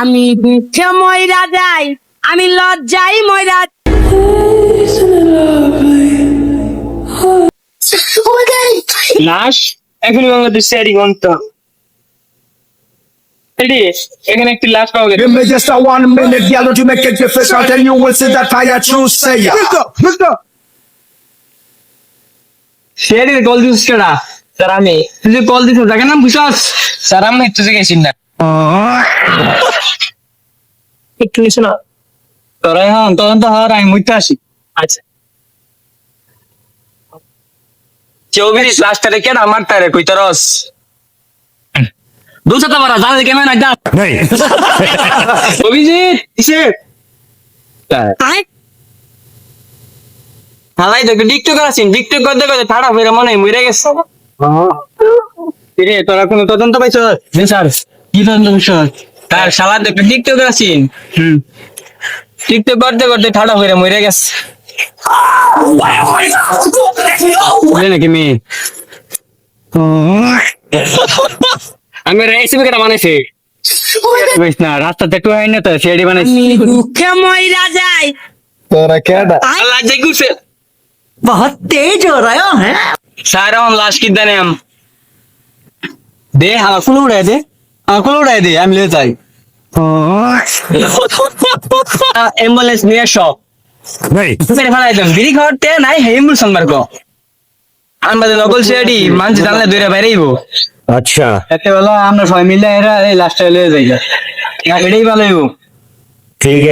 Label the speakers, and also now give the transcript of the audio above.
Speaker 1: আমি দুঃখে ময়রা যাই আমি লজ্জাই ময়রা
Speaker 2: লাশ এখনই বাংলাদেশ শেয়ারিং অন্ত এখানে একটি লাশ পাওয়া গেছে।
Speaker 3: Give me just a one minute, yellow to make it difficult, and you will see that I a true sayer.
Speaker 2: Sharing call দিছিস কেডা? স্যার আমি। তুই কল দিছিস তাকে নাম স্যার আমি তুই যে গেছিস না একটু নিস না তোরা হ্যাঁ আমি মুইতে আসি। আচ্ছা। চৌবিশ দুশো তো কেমন একটা অভিজিৎ কিসে হালাই দেখো করতে করতে ঠাড়া ফেরে মনে হয় মরে গেছে। তোরা কোনো তদন্ত পাইছ? স্যার। তার শালা দেখো টিকটক আছিস হুম টিকটক করতে করতে ঠাড়া ফেরে মরে গেছে বুঝলে নাকি মেয়ে আমি রেসিপি কেটা বানাইছি বুঝিস না রাস্তাতে একটু হয় না তো সেটি বানাইছি
Speaker 1: আমি দুঃখে ময়রা যাই
Speaker 3: তোরা কেডা
Speaker 2: আল্লাহ যে গুছে
Speaker 1: বহুত তেজ हो रहा है
Speaker 2: सारा हम लाश की दने हम दे हाँ कुल उड़ाए दे
Speaker 3: আকুল
Speaker 2: উড়াই দে আমি লিয়ে যাই। অ্যাম্বুলেন্স নিয়ে এসো। মেরে ফেলাই দাম বিড়ি খাওয়ার তে নাই হে অ্যাম্বুলেন্স সম্পর্ক
Speaker 3: আচ্ছা।
Speaker 2: এতে হলো আমরা সবাই মিলে যাই। ভালো
Speaker 3: ঠিক